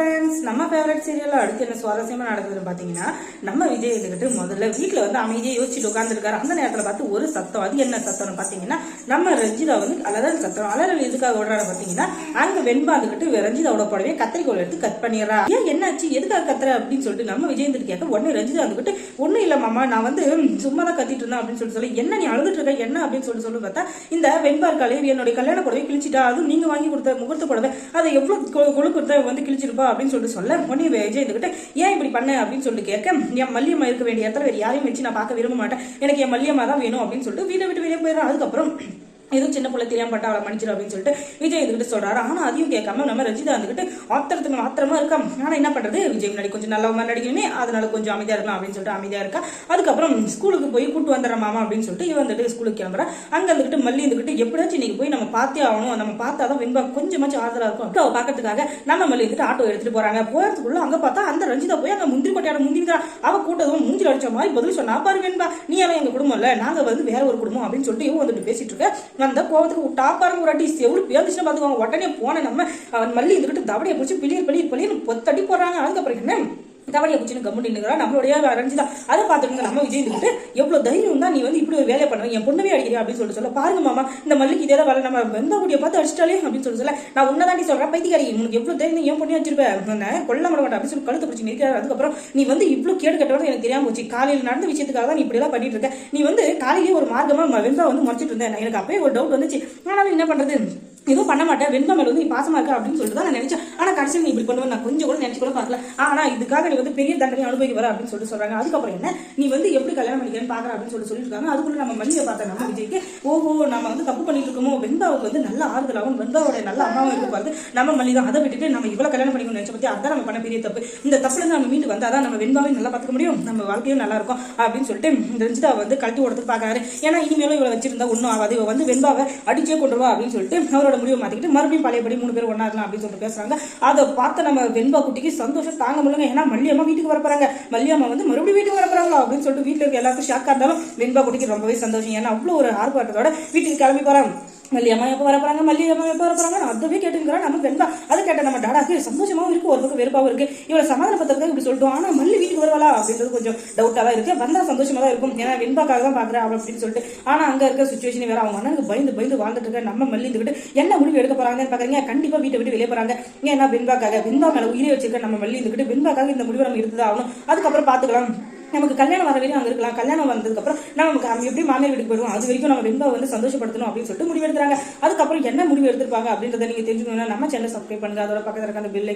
Friends நம்ம favourite சீரியலில் அடுத்து என்ன சுவாரஸ்யமாக நடக்குதுன்னு பார்த்தீங்கன்னா நம்ம விஜய் இருந்துக்கிட்டு முதல்ல வீட்டில் வந்து அமைதியாக யோசிச்சுட்டு உட்காந்துருக்காரு அந்த நேரத்தில் பார்த்து ஒரு சத்தம் அது என்ன சத்தம்னு பார்த்தீங்கன்னா நம்ம ரஞ்சிதா வந்து அலறல் சத்தம் அலறல் எதுக்காக விடுறாரு பார்த்தீங்கன்னா அங்கே வெண்பாந்துக்கிட்டு ரஞ்சிதாவோட புடவையை கத்திரிக்கோள் எடுத்து கட் பண்ணிடுறா. ஏன் என்னாச்சு? எதுக்காக கத்துற? அப்படின்னு சொல்லிட்டு நம்ம விஜய் இருந்துட்டு கேட்க உடனே ரஞ்சிதா வந்துக்கிட்டு ஒன்றும் இல்லை மாமா நான் வந்து சும்மா தான் கத்திட்டு இருந்தேன் அப்படின்னு சொல்லி சொல்லி என்ன நீ அழுதுட்டு இருக்க? என்ன? அப்படின்னு சொல்லிட்டு சொல்லி பார்த்தா இந்த வெண்பார் காலையில் என்னுடைய கல்யாண புடவை கிழிச்சிட்டா அதுவும் நீங்கள் வாங்கி கொடுத்த முகூர்த்த புடவை அதை எவ்வளோ கொ- கொழு கொடுத்த வந்து கிழிச்சிருப்பா? அப்படின்னு சொல்லிட்டு சொல்ல உடனே விஜய் இருந்துகிட்டு ஏன் இப்படி பண்ண? அப்படின்னு சொல்லிட்டு கேட்க என் மல்லியம்மா இருக்க வேண்டிய இடத்துல வேறு யாரையும் வச்சு நான் பார்க்க விரும்ப மாட்டேன். எனக்கு என் மல்லியம்மா தான் வேணும் அப்படின்னு சொல்லிட்டு வீட்டை விட்டு வெளியே போயிடுறான். அதுக்கப்புறம் எதுவும் சின்ன பிள்ளை தெரியாம பட்டா அவளை மன்னிச்சிடும் அப்படின்னு சொல்லிட்டு விஜய் இதுகிட்ட சொல்றாரு. ஆனா அதையும் கேட்காம நம்ம ரஞ்சிதா வந்துகிட்டு ஆத்திரத்துக்கு ஆத்திரமா இருக்கா? ஆனா என்ன பண்றது? விஜய் முன்னாடி கொஞ்சம் நல்ல மாதிரி நடிக்கணுமே அதனால கொஞ்சம் அமைதியா இருக்கலாம் அப்படின்னு சொல்லிட்டு அமைதியா இருக்கா? அதுக்கப்புறம் ஸ்கூலுக்கு போய் கூட்டு வந்துடுறேன் மாமா அப்படின்னு சொல்லிட்டு இவன் வந்துட்டு ஸ்கூலுக்கு கிளம்புறா. அங்க இருந்துகிட்டு மல்லி இருந்துகிட்டு எப்படியாச்சும் இன்னைக்கு போய் நம்ம பார்த்தே ஆகணும். நம்ம பார்த்தாதான் வெண்பா கொஞ்சமாச்சும் ஆறுதலா இருக்கும். அப்ப அவ பாக்கிறதுக்காக நம்ம மல்லி வந்துட்டு ஆட்டோ எடுத்துட்டு போறாங்க. போறதுக்குள்ள அங்க பார்த்தா அந்த ரஞ்சிதா போய் அங்க முந்திரி கொட்டையாட முந்திரிக்கிறா அவ கூட்டதும் மூஞ்சில் அடிச்ச மாதிரி பதில் சொன்னா பாரு வெண்பா நீ எல்லாம் எங்க குடும்பம் இல்ல. நாங்க வந்து வேற ஒரு குடும்பம் அப்படின்னு சொல்லிட்டு இவன் வந்துட்டு பேசிட்டு இருக்க. அந்த கோவத்துக்கு டாப்பாருங்க ஒரு அடி எவ்வளோ பேந்துச்சுன்னா பார்த்துக்கோங்க உடனே போன நம்ம அவன் மல்லி இருந்துக்கிட்டு தவடையை பிடிச்சி பிளியர் பிளியர் பிளியர் பொத்தடி போடுறாங்க. அதுக்கப்புறம் என்ன? தவடியை குச்சின்னு கம்மு நின்னுக்கிறா நம்மளுடைய ரஞ்சிதா அதை பார்த்துட்டு நம்ம விஜய் இருந்துட்டு எவ்வளோ தைரியம் தான் நீ வந்து இப்படி ஒரு வேலையை பண்ணுவ என் பொண்ணவே அடிக்கிறியா? அப்படின்னு சொல்லிட்டு சொல்ல பாருங்க மாமா இந்த மல்லிக்கு இதே தான் வேலை. நம்ம வெந்த முடிய பார்த்து அடிச்சிட்டாலே அப்படின்னு சொல்லி சொல்ல நான் உன்னதாண்டி சொல்கிறேன் பைத்திகாரி உனக்கு எவ்வளோ தைரியம் என் பொண்ணு வச்சிருப்பேன் கொல்ல மாட்டேன் அப்படின்னு சொல்லி கழுத்து பிடிச்சி நிற்கிறார். அதுக்கப்புறம் நீ வந்து இவ்வளோ கேடு கட்டவங்க எனக்கு தெரியாமல் போச்சு. காலையில் நடந்த விஷயத்துக்காக தான் நீ இப்படி எல்லாம் பண்ணிட்டு இருக்க. நீ வந்து காலையிலேயே ஒரு மார்க்கமாக வெந்தா வந்து முறைச்சிட்டு இருந்தேன் எனக்கு அப்பயே ஒரு டவுட் வந்துச்சு. ஆனாலும் என்ன பண்ணுறது எதுவும் பண்ண மாட்டேன். வெண்பா மேல வந்து நீ பாசமா இருக்க அப்படின்னு சொல்லிட்டு தான் நான் நினைச்சேன். ஆனா கடைசியில் நீ இப்படி பண்ணுவேன் நான் கொஞ்சம் கூட நினைச்சு கூட பார்க்கல. ஆனா இதுக்காக நீ வந்து பெரிய தண்டனை அனுபவிக்க வர அப்படின்னு சொல்லிட்டு சொல்றாங்க. அதுக்கப்புறம் என்ன? நீ வந்து எப்படி கல்யாணம் பண்ணிக்கிறேன்னு பாக்குற அப்படின்னு சொல்லி சொல்லியிருக்காங்க அதுக்குள்ள நம்ம மல்லியை பார்த்த நம்ம விஜய்க்கு ஓஹோ நம்ம வந்து தப்பு பண்ணிட்டு இருக்கோமோ? வெண்பாவுக்கு வந்து நல்ல ஆறுதலாகவும் வெண்பாவோட நல்ல அம்மாவும் இருக்கு பார்த்து நம்ம மல்லி தான் அதை விட்டுட்டு நம்ம இவ்வளவு கல்யாணம் பண்ணிக்கணும் நினைச்ச பத்தி அதான் நம்ம பண்ண பெரிய தப்பு. இந்த தப்புல இருந்து நம்ம மீண்டு வந்தாதான் நம்ம வெண்பாவையும் நல்லா பார்த்துக்க முடியும். நம்ம வாழ்க்கையும் நல்லா இருக்கும் அப்படின்னு சொல்லிட்டு இந்த ரஞ்சிதா வந்து கழட்டி ஓடுறது பாக்குறாரு ஏன்னா இனிமேலும் இவ்வளவு வச்சிருந்தா ஒன்றும் ஆகாது. இவ வந்து வெண்பாவை அடிச்சே கொண்டு வா அப்படின்னு சொல்லிட்டு அவரோட முடிவை மாத்திக்கிட்டு மறுபடியும் பழையபடி மூணு பேர் ஒண்ணா இருக்கலாம் அப்படின்னு சொல்லிட்டு பேசுறாங்க. அதை பார்த்து நம்ம வெண்பா குட்டிக்கு சந்தோஷம் தாங்க முடியல ஏன்னா மல்லியம்மா வீட்டுக்கு வரப்போறாங்க. மல்லியம்மா வந்து மறுபடியும் வீட்டுக்கு வரப்போறாங்களா அப்படின்னு சொல்லிட்டு வீட்டில் இருக்க எல்லாருக்கும் ஷாக்காக இருந்தாலும் வெண்பா குட்டிக்கு ரொம்பவே சந்தோஷம். ஏன்னா அவ்வளவு ஒரு ஆர்ப்பாட்டத்தோட வீட்டுக்கு கிளம்பி மல்லி அம்மா எப்போ வர மல்லியா அம்மா எப்போ வர போகிறாங்க நான் அதுவே கேட்டுக்கிறேன் நம்ம வெண்பா அதை கேட்டால் நம்ம டாடாக்கு சந்தோஷமாகவும் இருக்கு. ஒரு பக்கம் வெறுப்பாகவும் இருக்கு. இவ்வளோ சமாதானப்படுத்துறதுக்கு இப்படி சொல்லிட்டோம். ஆனால் மல்லி வீட்டுக்கு வருவாளா? அப்படின்றது கொஞ்சம் டவுட்டாக தான் இருக்கு. வந்தால் சந்தோஷமாக தான் இருக்கும். ஏன்னா வெண்பாக்காக தான் பார்க்குறேன் அவள் அப்படின்னு சொல்லிட்டு. ஆனால் அங்கே இருக்க சுச்சுவேஷன் வேறு. அவங்க அண்ணனுக்கு பயந்து பயந்து வாழ்ந்துட்டு இருக்க. நம்ம மல்லி இருந்துக்கிட்டு என்ன முடிவு எடுக்க போகிறாங்கன்னு பார்க்குறீங்க கண்டிப்பாக வீட்டை விட்டு வெளியே போகிறாங்க ஏன்னா வெண்பாக்காக வெண்பா மேலே உயிரை வச்சிருக்க நம்ம மல்லி இருந்துகிட்டு வெண்பாக்காக இந்த முடிவு நம்ம இருந்ததாகணும் அதுக்கப்புறம் பார்த்துக்கலாம் நமக்கு கல்யாணம் வர வரையும் அங்கே இருக்கலாம். கல்யாணம் வந்ததுக்கப்புறம் நான் நமக்கு நம்ம எப்படி மாமியார் வீட்டுக்கு போயிடுவோம்? அது வரைக்கும் நம்ம ரொம்ப வந்து சந்தோஷப்படுத்தணும் அப்படின்னு சொல்லிட்டு முடிவு எடுத்துறாங்க அதுக்கப்புறம் என்ன முடிவு எடுத்திருப்பாங்க அப்படின்றத நீங்கள் தெரிஞ்சுக்கணும்னா நம்ம சேனல் சப்ஸ்கிரைப் பண்ணுங்க. அதோட பக்கத்தில் இருக்க அந்த பில்லை